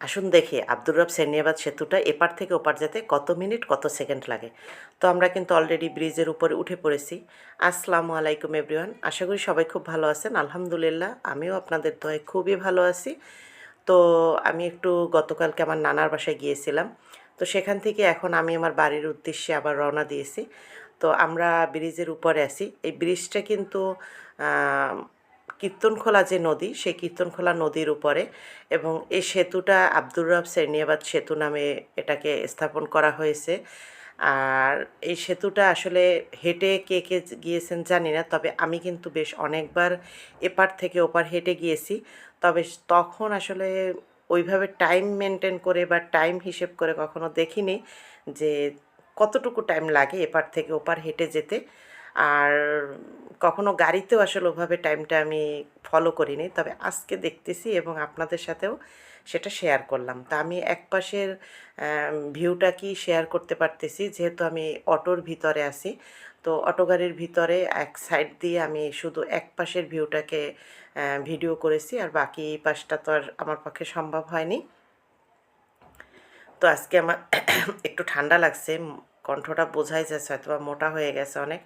আসুন দেখি, আব্দুর রব সেনিয়াবাদ সেতুটা এপার থেকে ওপার যেতে কত মিনিট, কত সেকেন্ড লাগে? তো আমরা কিন্তু অলরেডি ব্রিজের উপরে উঠে পড়েছি। আসসালামু আলাইকুম এভরিওয়ান আশা করি সবাই খুব ভালো আছেন। আলহামদুলিল্লাহ, আমিও আপনাদের দয়ে খুবই ভালো আছি। তো আমি একটু গতকালকে আমার নানার বাসায় গিয়েছিলাম। তো সেখান থেকে এখন আমি আমার বাড়ির উদ্দেশ্যে আবার রওনা দিয়েছি। তো আমরা ব্রিজের উপরে আছি। এই ব্রিজটা কিন্তু কীর্তনখোলা যে নদী, সেই কীর্তনখোলা নদীর উপরে এবং এই সেতুটা আব্দুর রব সেরনিয়াবাদ সেতু নামে এটাকে স্থাপন করা হয়েছে। আর এই সেতুটা আসলে হেঁটে কে কে গিয়েছেন জানি না, তবে আমি কিন্তু বেশ অনেকবার এপার থেকে ওপার হেঁটে গিয়েছি। তবে তখন আসলে ওইভাবে টাইম মেনটেন করে বা টাইম হিসেব করে কখনো দেখিনি যে কতটুকু টাইম লাগে এপার থেকে ওপার হেঁটে যেতে। আর কখনো গাড়িতেও আসলে ওভাবে টাইমটা আমি ফলো করিনি। তবে আজকে দেখতেছি এবং আপনাদের সাথেও সেটা শেয়ার করলাম। তা আমি এক পাশের ভিউটা কি শেয়ার করতে পারতেছি? যেহেতু আমি অটোর ভিতরে আছি, তো অটো গাড়ির ভিতরে এক সাইড দিয়ে আমি শুধু এক পাশের ভিউটাকে ভিডিও করেছি আর বাকি পাশটা তো আর আমার পক্ষে সম্ভব হয়নি। তো আজকে আমার একটু ঠান্ডা লাগছে কণ্ঠটা বোঝাই যাচ্ছে হয়তো বা মোটা হয়ে গেছে অনেক।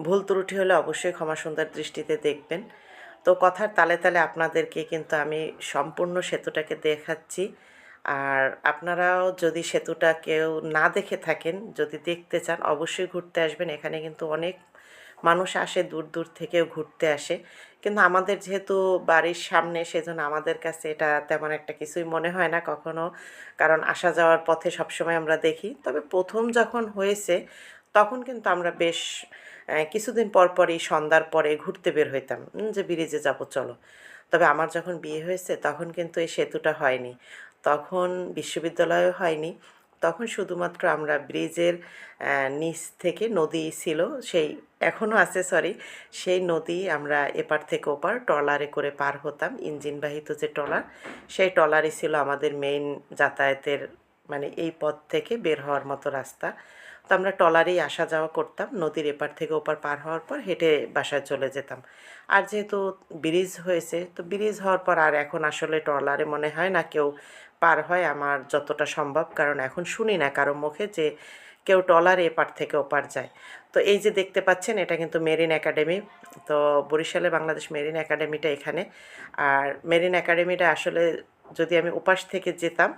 ভুল ত্রুটি হলে অবশ্যই ক্ষমা সুন্দর দৃষ্টিতে দেখবেন। তো কথার তালে তালে আপনাদেরকে কিন্তু আমি সম্পূর্ণ সেতুটাকে দেখাচ্ছি। আর আপনারাও যদি সেতুটা কেউ না দেখে থাকেন, যদি দেখতে চান, অবশ্যই ঘুরতে আসবেন। এখানে কিন্তু অনেক মানুষ আসে, দূর দূর থেকেও ঘুরতে আসে। কিন্তু আমাদের যেহেতু বাড়ির সামনে, সেজন্য আমাদের কাছে এটা তেমন একটা কিছুই মনে হয় না কখনো। কারণ আসা যাওয়ার পথে সবসময় আমরা দেখি। তবে প্রথম যখন হয়েছে, তখন কিন্তু আমরা বেশ কিছুদিন পর পরই, সন্ধ্যার পরে ঘুরতে বের হইতাম। যে ব্রিজে যাব, চলো। তবে আমার যখন বিয়ে হয়েছে, তখন কিন্তু এই সেতুটা হয়নি। তখন বিশ্ববিদ্যালয়ও হয়নি। তখন শুধুমাত্র আমরা ব্রিজের নিচ থেকে নদী ছিল, সেই এখনও আছে সরি সেই নদী আমরা এপার থেকে ওপার ট্রলারে করে পার হতাম। ইঞ্জিনবাহিত যে ট্রলার, সেই ট্রলারই ছিল আমাদের মেইন যাতায়াতের মানে এই পথ থেকে বের হওয়ার মতো রাস্তা। তো আমরা ট্রলারেই আসা যাওয়া করতাম। নদীর এপার থেকে ওপার পার হওয়ার পর হেঁটে বাসায় চলে যেতাম। আর যেহেতু ব্রিজ হয়েছে, তো ব্রিজ হওয়ার পর আর এখন আসলে ট্রলারে মনে হয় না কেউ পার হয় আমার যতটা সম্ভব। কারণ এখন শুনি না কারও মুখে যে কেউ ট্রলারে এপার থেকে ওপার যায়। তো এই যে দেখতে পাচ্ছেন, এটা কিন্তু মেরিন একাডেমি। তো বরিশালে বাংলাদেশ মেরিন একাডেমিটা এখানে। আর মেরিন একাডেমিটা আসলে যদি আমি উপাস থেকে যেতাম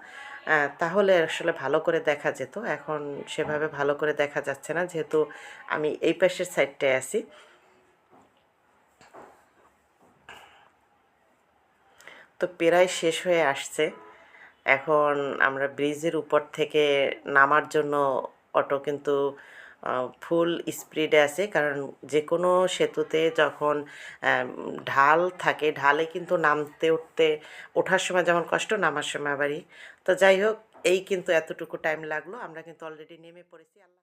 তাহলে আসলে ভালো করে দেখা যেত। এখন সেভাবে ভালো করে দেখা যাচ্ছে না। যেহেতু আমি এই পাশের সাইডটায় আছি। তো প্রায় শেষ হয়ে আসছে। এখন আমরা ব্রিজের উপর থেকে নামার জন্য অটো কিন্তু ফুল স্পিডে আছে। কারণ যে কোনো সেতুতে যখন ঢাল থাকে, ঢালে কিন্তু নামতে, উঠতে, ওঠার সময় যেমন কষ্ট, নামার সময় আবারই। তো যাই হোক, এই কিন্তু এতটুকু টাইম লাগল। আমরা কিন্তু অলরেডি নেমে পড়েছি। আল্লাহ